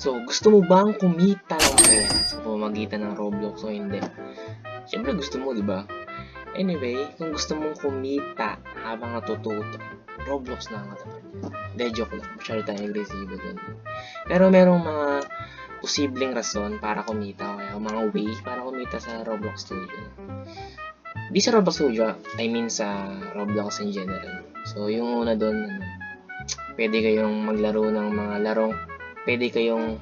So, gusto mo bang kumita ng pera sa pamamagitan ng Roblox o hindi? Siyempre gusto mo, di ba? Anyway, kung gusto mong kumita habang natututo, Roblox na ang katapat niya. Hindi, joke lang. Masyado tayo agresibo dun. Pero merong mga posibleng rason para kumita o kaya mga way para kumita sa Roblox Studio. Di sa Roblox Studio, I mean sa Roblox in general. So, yung una doon, ano, pwede kayong maglaro ng mga larong, pwede kayong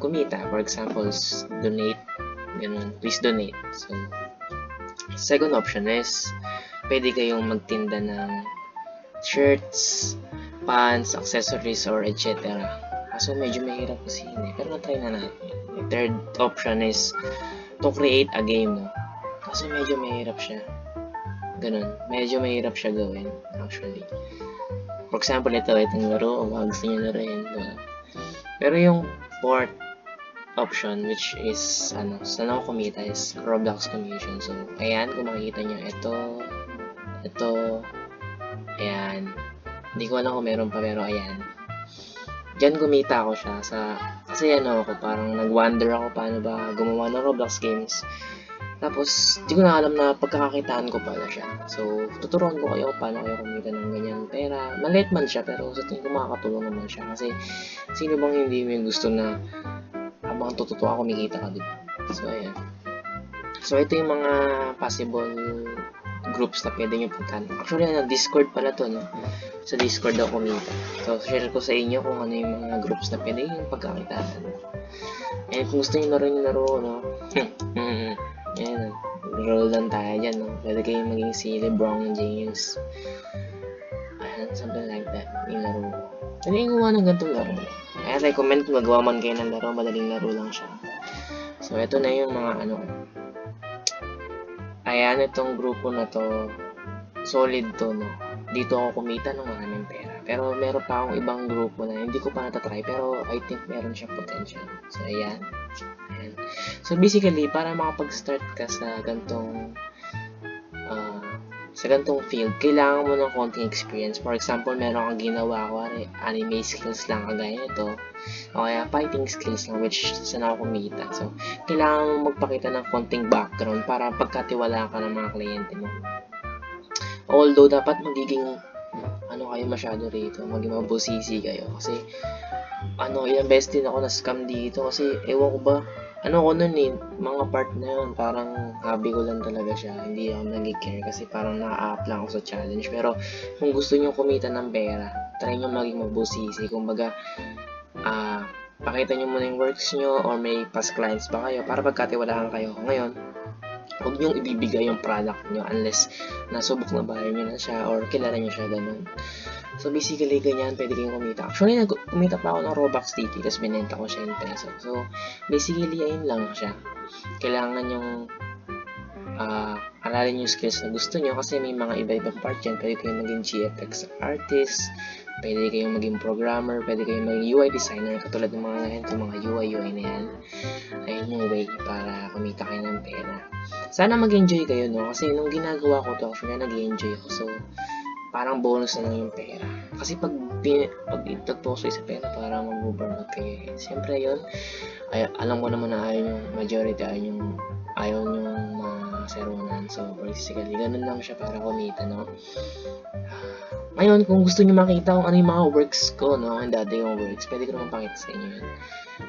kumita. For example, donate, ganun, please donate. So, second option is, pwede kayong magtinda ng shirts, pants, accessories, or etc. Kaso medyo mahirap kasi yun eh. Pero na-try na natin. Yung third option is to create a game, no? Kaso medyo mahirap siya. Ganun. Medyo mahirap siya gawin, actually. For example, ito, itong laro, o gusto nyo laruin, diba? Pero yung fourth option, which is, ano, saan ako kumita, is Roblox Commission. So, ayan, kung makikita nyo, ito, ito, ayan. Hindi ko alam kung meron pa, pero ayan. Diyan kumita ako siya sa, kasi ano ako, parang nag-wonder ako paano ba gumawa ng Roblox games. Tapos, di ko na alam na pagkakakitaan ko pala siya. So, tuturuan ko kayo paano kayo kumita ng ganyan pera. Maliit man siya, pero sa tingin ko makakatulong naman siya. Kasi, sino bang hindi may gusto na habang tututo ako, kumikita ka, di ba? So, ayan. So, ito yung mga possible groups na pwede nyo puntahan. Actually, ano, Discord pala to, no? Sa Discord ako kumita. So, share ko sa inyo kung ano yung mga groups na pwede yung pagkakitaan. And kung gusto nyo laro yung laro, no? Ayan, roll lang tayo dyan, no? Pwede kayong maging si LeBron James. Ayan, something like that. Yung laro. Pwede yung gumawa ng ganitong laro. Kaya recommend kung magawa man kayo ng laro, madaling laro lang siya. So, ito na yung mga ano. Ayan, itong grupo na to, solid to, no? Dito ako kumita ng maraming pera. Pero meron pa akong ibang grupo na hindi ko pa natatry, pero I think meron siyang potential. So, ayan. Ayan. So, basically, para makapag-start ka sa gantong ah, sa gantong field, kailangan mo ng konting experience. For example, meron kang ginawa, kuwari, anime skills lang kagaya nito, o kaya fighting skills lang, which saan ako kumita. So, kailangan mo magpakita ng konting background para pagkatiwalaan ka ng mga kliyente mo. Although, dapat magiging ano kayo masyado rito, maging mabusisi kayo. Kasi, ano, ilang beses din ako na-scam dito kasi, ewan ko ba, ano ko nun eh, mga part na yun, parang hobby ko lang talaga siya. Hindi ako nag-care kasi parang na-up lang ako sa challenge. Pero, kung gusto nyo kumita ng pera, try nyo maging mabusisi. Kumbaga, ah, pakita nyo muna yung works nyo or may past clients ba kayo para pagkatiwalaan kayo. Ngayon, huwag nyo ibibigay yung product nyo unless nasubok na ba nyo na siya or kilala nyo siya ganun. So basically, ganyan pwede kayong kumita. Actually, nag kumita pa ako ng Robux dito tapos binenta ko siya in peso. So basically, ayun lang siya. Kailangan yung ah aralin yung skills na gusto nyo kasi may mga iba-ibang part yan. Pwede kayong maging GFX artist, pwede kayong maging programmer, pwede kayong maging UI designer katulad ng mga yan, itong mga UI, UI na yan. Ayun yung way para kumita kayo ng pera. Sana mag-enjoy kayo, no? Kasi nung ginagawa ko to, actually, nag-enjoy ako. So, parang bonus na lang yung pera. Kasi pag, pag itagposo sa pera, parang mag-burnout kayo. Eh. Siyempre, yun, ay, alam ko naman na ayaw yung majority, ayaw yung, ayaw yung maseronan. So, basically, ganun lang siya para kumita, no? Ngayon, kung gusto niyo makita kung ano yung mga works ko, no, yung dati yung works, pwede ko naman pakita sa inyo yun.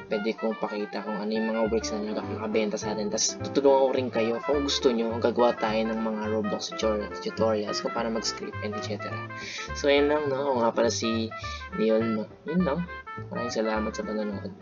Pwede kong pakita kung ano yung mga works na nakabenta sa atin. Tapos, tutulungan ko rin kayo kung gusto nyo, gagawa tayo ng mga Roblox tutor- tutorials kung paano mag-script and etc. So, yun lang, no? Ako nga pala si Leon, no? Yun lang. Maraming salamat sa panonood.